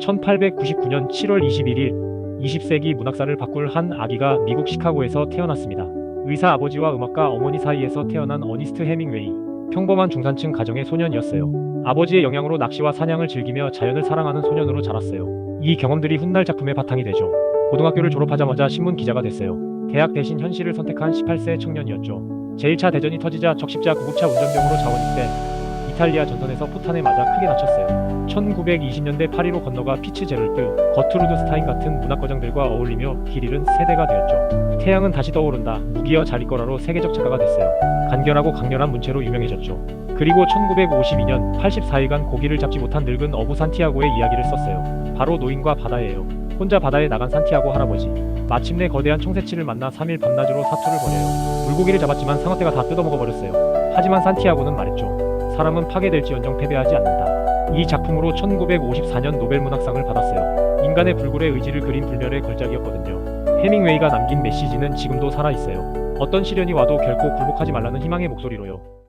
1899년 7월 21일 20세기 문학사를 바꿀 한 아기가 미국 시카고에서 태어났습니다. 의사 아버지와 음악가 어머니 사이에서 태어난 어니스트 해밍웨이. 평범한 중산층 가정의 소년이었어요. 아버지의 영향으로 낚시와 사냥을 즐기며 자연을 사랑하는 소년으로 자랐어요. 이 경험들이 훗날 작품의 바탕이 되죠. 고등학교를 졸업하자마자 신문 기자가 됐어요. 대학 대신 현실을 선택한 18세 청년이었죠. 제1차 대전이 터지자 적십자 구급차 운전병으로 자원 입대. 이탈리아 전선에서 포탄에 맞아 크게 다쳤어요. 1920년대 파리로 건너가 피츠제럴드, 거트루드 스타인 같은 문학거장들과 어울리며 길 잃은 세대가 되었죠. 태양은 다시 떠오른다. 무기여 자리거라로 세계적 작가가 됐어요. 간결하고 강렬한 문체로 유명해졌죠. 그리고 1952년 84일간 고기를 잡지 못한 늙은 어부 산티아고의 이야기를 썼어요. 바로 노인과 바다예요. 혼자 바다에 나간 산티아고 할아버지. 마침내 거대한 청새치를 만나 3일 밤낮으로 사투를 벌여요. 물고기를 잡았지만 상어떼가 다 뜯어먹어 버렸어요. 하지만 산티아고는 말했죠. 사람은 파괴될지언정 패배하지 않는다. 이 작품으로 1954년 노벨문학상을 받았어요. 인간의 불굴의 의지를 그린 불멸의 걸작이었거든요. 해밍웨이가 남긴 메시지는 지금도 살아있어요. 어떤 시련이 와도 결코 굴복하지 말라는 희망의 목소리로요.